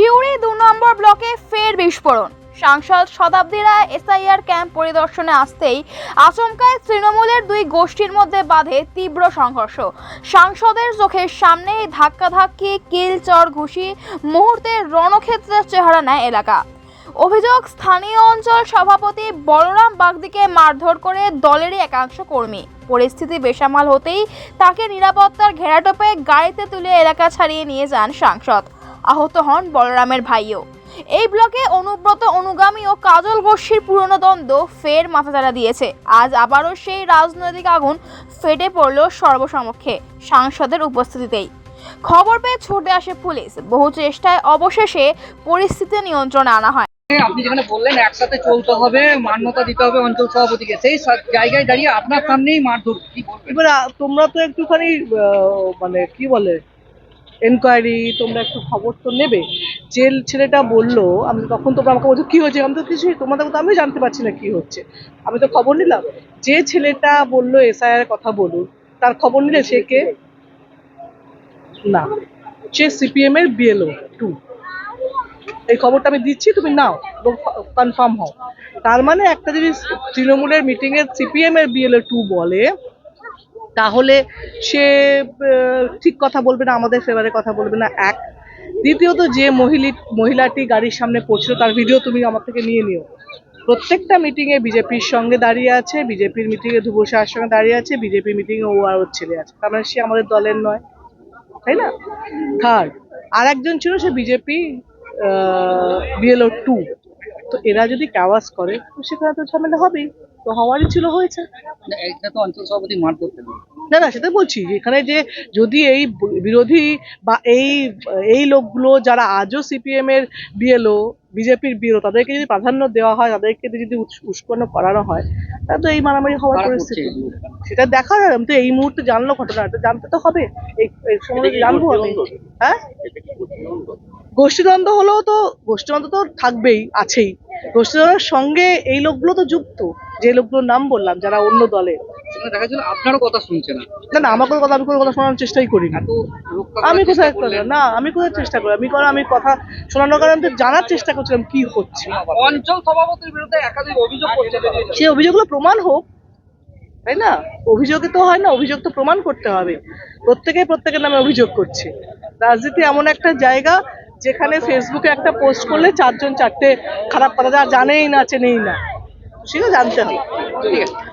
শিউরি দু নম্বর ব্লকে ফের বিস্ফোরণ। সাংসদ শতাব্দী রায় এসআইআর ক্যাম্প পরিদর্শনে আসতেই আচমকায় তৃণমূলের দুই গোষ্ঠীর মধ্যে বাধে তীব্র সংঘর্ষ। সাংসদের চোখের সামনেই ধাক্কাধাক্কি কিল চর ঘুষি, মুহূর্তে রণক্ষেত্রের চেহারা নেয় এলাকা। অভিযোগ, স্থানীয় অঞ্চল সভাপতি বলরাম বাগদিকে মারধর করে দলেরই একাংশ কর্মী। পরিস্থিতি বেসামাল হতেই তাকে নিরাপত্তার ঘেরাটোপে গাড়িতে তুলে এলাকা ছাড়িয়ে নিয়ে যান সাংসদ। আহত হন বলরামের ভাইও। এই ব্লকে অনুব্রত অনুগামী ও কাজল গোষ্ঠীর পুরনো দ্বন্দ্ব ফের মাথাচাড়া দিয়েছে। আজ আবারও সেই রাজনৈতিক আগুন ফেটে পড়ল সর্বসমক্ষে সাংসদের উপস্থিতিতেই। খবর পেয়ে ছুটে আসে পুলিশ। বহু চেষ্টায় অবশেষে পরিস্থিতি নিয়ন্ত্রণে আনা হয়। আপনি যেখানে বললেন একসাথে চলতে হবে মান্যতা দিতে হবে অঞ্চল সভাপতিকে। সেই জায়গায় দাঁড়িয়ে আপনার সামনেই মারধর। কি এবার তোমরা তো একটুখানি মানে কি বলে এনকোয়ারি তোমরা একটু খবর তো নেবে। যে ছেলেটা বলল, আমি তখন তোমরা আমাকে বলছো, কি হয়েছে? আমি তো কিছুই, তোমাদের মতো আমি জানতে পারছি না কি হচ্ছে। আমি তো খবর নিলাম। যে ছেলেটা বলল এসআইআর কথা বলুন, তার খবর নিলে সে কে? না, সে সিপিএম এর বিএলও টু এই খবরটা আমি দিচ্ছি, তুমি নাও, এবং কনফার্ম হও। তার মানে একটা যদি তৃণমূলের মিটিং এর সিপিএম এর বিএলও টু বলে তাহলে সে ঠিক কথা বলবে না, আমাদের ফেভারে কথা বলবে না, এক। দ্বিতীয়ত, যে মহিলি, মহিলাটি গাড়ির সামনে পড়ছিল তার ভিডিও তুমি আমার থেকে নিয়ে নিও। প্রত্যেকটা মিটিংয়ে বিজেপির সঙ্গে দাঁড়িয়ে আছে, বিজেপির মিটিংয়ে ধ্রুব শাহের সঙ্গে দাঁড়িয়ে আছে বিজেপির মিটিংয়ে ও আর ওর ছেলে আছে। তার মানে সে আমাদের দলের নয়, তাই না? থার্ড আর একজন ছিল সে বিজেপি বিএলও টু তো এরা যদি কাওয়াজ করে, তো সেখানে তো ঝামেলা হবেই। তো হওয়ারই ছিল হয়েছে। এটা তো অঞ্চল সভাপতি মারধর দেবে না না সেটা বলছি এখানে যে যদি এই বিরোধী বা এই এই লোকগুলো যারা আজও সিপিএম এর বিএলও বিজেপির বিএলও তাদেরকে যদি প্রাধান্য দেওয়া হয় তাদেরকে যদি উস্কানো করানো হয় তাহলে তো এই মারামারি হওয়ার পরিস্থিতি। সেটা দেখা আমি তো এই মুহূর্তে জানলো ঘটনাটা জানতে তো হবে। এই এই সময় জানব আমি। হ্যাঁ? গোষ্ঠীদ্বন্দ্ব হলেও তো গোষ্ঠীদ্বন্দ্ব তো থাকবেই আছেই। গোষ্ঠীদ্বন্দ্বের সঙ্গে এই লোকগুলো তো যুক্ত যে লোকগুলোর নাম বললাম যারা অন্য দলে। দেখা যাচ্ছে আপনারও কথা শুনছে না। না না আমার কোনো কথা আমি কোনো কথা শোনার চেষ্টাই করি না। আমি কোথায় না আমি কোথায় চেষ্টা করি আমি কারণ আমি কথা শোনানোর কারণে তো জানার চেষ্টা করছিলাম কি হচ্ছে। অঞ্চল সভাপতির বিরুদ্ধে একাধিক অভিযোগ সেই অভিযোগগুলো প্রমাণ হোক তাই না? অভিযোগে তো হয় না অভিযোগ তো প্রমাণ করতে হবে। প্রত্যেকে প্রত্যেকের নামে অভিযোগ করছে। রাজনীতি এমন একটা জায়গা যেখানে ফেসবুকে একটা পোস্ট করলে চারজন, চারটে খারাপ কথা যা জানেই না, চেনেই না। সেটা জানতে হবে ঠিক আছে।